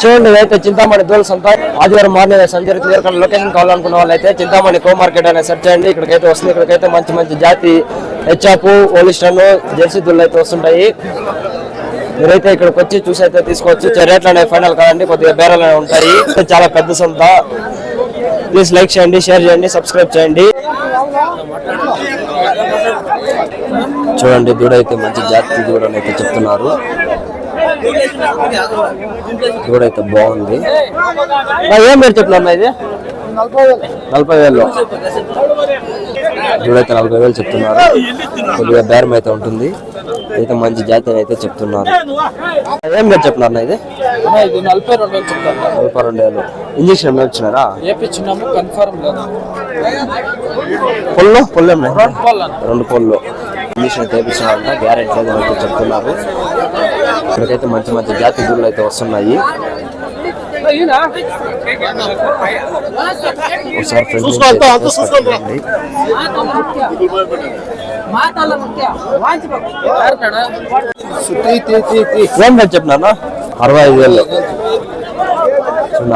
చూడండి అయితే చింతామణి దోల్ సంత. ఆదివారం మార్నింగ్ సంజయ్ క్లియర్ లొకేషన్ కావాలనుకున్న వాళ్ళైతే చింతామణి కో మార్కెట్ అనే సెర్చ్ చేయండి. ఇక్కడికైతే వస్తుంది. ఇక్కడికైతే మంచి మంచి జాతి హెచ్ఆప్ ఓలిస్టన్ జెర్సీ దుళ్ళు అయితే వస్తుంటాయి. మీరైతే ఇక్కడికి వచ్చి చూసి అయితే తీసుకోవచ్చు. రేట్లు అనేవి ఫైనల్ కాదండి. కొద్దిగా బేరాలు ఉంటాయి. చాలా పెద్ద సంత. ప్లీజ్ లైక్ చేయండి షేర్ చేయండి సబ్స్క్రైబ్ చేయండి. చూడండి దూడ అయితే మంచి జాతి దూడ అని అయితే చెప్తున్నారు. దూడ అయితే బాగుంది. నా ఏం రేట్ చెప్తున్నా ఇది? నలభై వేలు. అయితే నలభై వేలు చెప్తున్నారు. కొద్దిగా బేరం అయితే ఉంటుంది. అయితే మంచి జాతి అయితే చెప్తున్నారు. ఏం రేట్ చెప్తున్నారు ఇది? నలభై రెండు వేలు చెప్తాను నలభై రెండు వేలు. ఇంజక్షన్ ఏమైనా వచ్చినారా కన్ఫర్మ్ పొల్లు? పొల్లు రెండు పొల్లు. ఇంజక్షన్ అయితే వేపించారంట గ్యారెంటీ అయితే చెప్తున్నారు. ఇక్కడికైతే మంచి మంచి జాతి దూడలు అయితే వస్తున్నాయి. ఒకసారి ఫ్రెండ్స్ చూసుకోండి ఏం రేట్ చెప్పినా అరవై ఐదు వేలు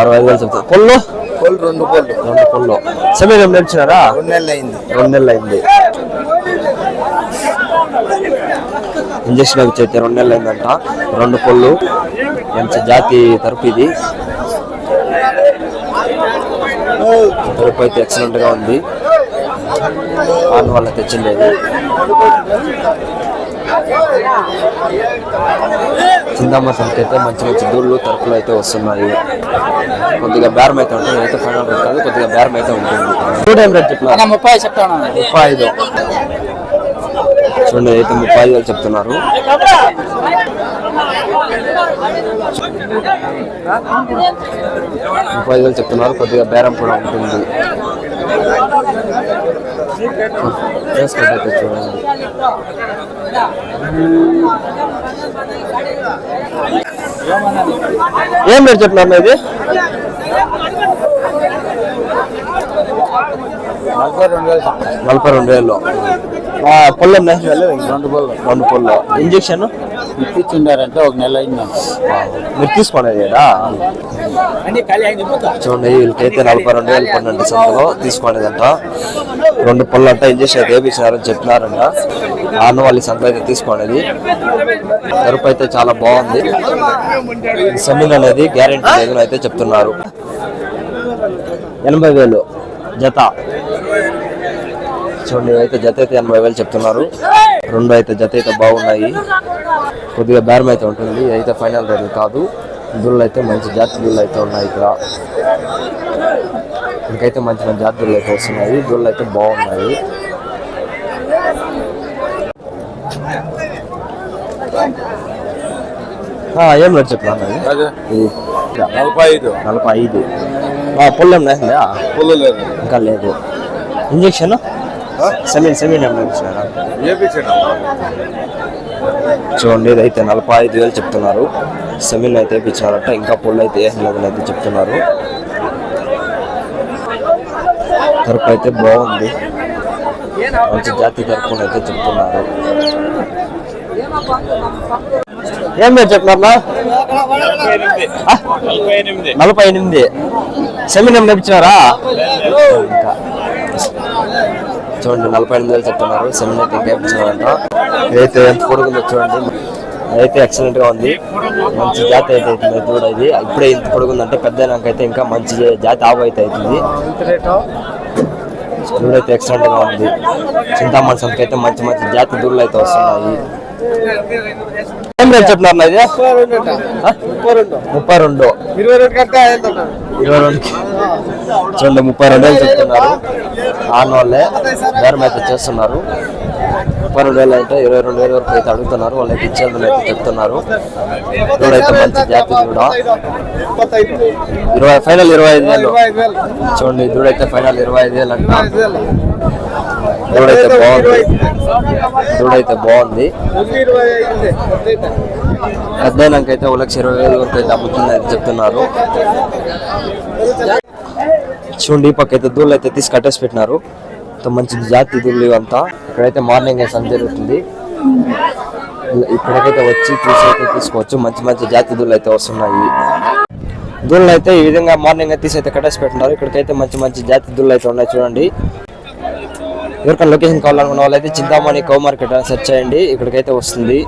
అరవై ఐదు వేలు చెప్తాను పొల్లు. రెండు కోళ్ళు రెండు పొల్లు సమయం నేర్చినారా రెండు నెలలు అయింది. రెండు నెలలు అయింది. ఇంజక్షన్ వచ్చి అయితే రెండు నెలలు అయిందంట. రెండు పొల్లు మంచి జాతి తరపు ఇది. తరపు అయితే ఎక్సలెంట్గా ఉంది. ఆన్ వల్ల తెచ్చిండేది. చిందమ్మ సంఖ్య అయితే మంచి మంచి దూళ్ళు తరపులు అయితే వస్తున్నాయి. కొద్దిగా బేరం అయితే ఉంటుంది. అయితే ఫైనల్ కాదు కొద్దిగా బేరం అయితే ఉంటుంది. రేట్ చెప్పిన అన్న ముప్పై చెప్తాను ముప్పై ఐదు. చూడండి అయితే ముప్పై ఐదు చెప్తున్నారు. ముప్పై ఐదు చెప్తున్నారు. కొద్దిగా బేరం కూడా ఉంటుంది. చూడండి ఏం మీరు చెప్తున్నారు ఇది? నలభై రెండు వేలు నలభై రెండు వేలు పొల్లం రెండు కోళ్ళు రెండు పొల్లు. ఇంజక్షన్? ఇప్పించిండారంటే ఒక నెల అయింది. మీరు తీసుకునేది కదా చూడండి వీళ్ళకైతే నలభై రెండు వేలు పన్నెండు సంతలో తీసుకునేదంట రెండు పళ్ళు అంతా ఇంజక్షన్ అయితే వేపించినారని చెప్పినారంట. ఆన వాళ్ళ సంత అయితే తీసుకునేది కరుపు అయితే చాలా బాగుంది. సెమిన్ అనేది గ్యారెంటీ లేదు అయితే చెప్తున్నారు. ఎనభై వేలు జత. చూడండి అయితే జత అయితే ఎనభై వేలు చెప్తున్నారు. రెండు అయితే జత అయితే బాగున్నాయి. కొద్దిగా బేరం అయితే ఉంటుంది. అయితే ఫైనల్ రేట్ కాదు. దుళ్ళు అయితే మంచి జాతి దుళ్ళు అయితే ఉన్నాయి ఇక్కడ. ఇక్కడికైతే మంచి మంచి జాతి దుళ్ళు అయితే వస్తున్నాయి. దుళ్ళు అయితే బాగున్నాయి. ఏం రేట్ ఇది నలభై ఐదు. నలభై ఐదు. పొల్లం లేకుండా పుల్లు లేదు. ఇంకా లేదు. ఇంజక్షన్? సెమీన్ సెమీన్ ఇచ్చినారా వేపించడం చూడండి ఇదైతే నలభై ఐదు వేలు చెప్తున్నారు. సెమిన్ అయితే ఇప్పించారట ఇంకా పొల్లు అయితే లేదని అయితే చెప్తున్నారు. తరపు అయితే బాగుంది. మంచి జాతి తరపున అయితే చెప్తున్నారు. ఏం రేట్ చెప్తున్నా నలభై ఎనిమిది. సెమిన్ ఇప్పించారా ఇంకా. చూడండి నలభై ఎనిమిది వేలు చెప్తున్నారు. సెమిన్ అయితే ఇంకా ఇప్పించారంట ఇదైతే ఎంత పొడుగుందో చూడండి. అయితే ఎక్సలెంట్గా ఉంది. మంచి జాతి అయితే అవుతుంది దూడ ఇది. ఇప్పుడే ఇంత పొడుగుందంటే పెద్ద అయితే ఇంకా మంచి జాతి ఆవు అయితే అవుతుంది. దూడ అయితే ఎక్సలెంట్గా ఉంది. చింతామణి సంతకి అయితే మంచి మంచి జాతి దూడలు అయితే వస్తున్నాయి. ఏం రేట్ చెప్తున్నారు? ముప్పై రెండు ఇరవై రెండు. కంటే ఇరవై రెండు చూడండి ముప్పై రెండు వేలు చెప్తున్నారు. ఆన్ వాళ్ళే బేరం అయితే చేస్తున్నారు. ముప్పై రెండు వేలు అయితే ఇరవై రెండు వేల వరకు అయితే అడుగుతున్నారు. వాళ్ళకి ఇచ్చేందుకు అయితే చెప్తున్నారు. ఇప్పుడైతే మంచి జాతి కూడా. ఇరవై ఫైనల్ ఇరవై ఐదు వేలు. చూడండి దూడైతే ఫైనల్ ఇరవై ఐదు వేలు అంట దూడైతే బాగుంది. దూడైతే బాగుంది. పెద్దయినాకైతే ఒక లక్ష ఇరవై వేలు వరకు అయితే అమ్ముతుంది అని చెప్తున్నారు. చూడండి పక్కైతే పక్క అయితే దూళ్ళు అయితే తీసి కట్టేసి పెట్టినారు. మంచి జాతి దూళ్ళు ఇవంతా. ఇక్కడైతే మార్నింగ్ సంత జరుగుతుంది. ఇక్కడికైతే వచ్చి చూసి అయితే తీసుకోవచ్చు. మంచి మంచి జాతి దూళ్ళు అయితే వస్తున్నాయి. దూళ్ళు అయితే ఈ విధంగా మార్నింగ్ తీసి అయితే కట్టేసి పెట్టినారు. ఇక్కడికైతే మంచి మంచి జాతి దూళ్ళు అయితే ఉన్నాయి చూడండి. ఎవరికైనా లొకేషన్ కావాలనుకున్న వాళ్ళైతే చింతామణి కౌ మార్కెట్ అని సెర్చ్ చేయండి. ఇక్కడికైతే వస్తుంది.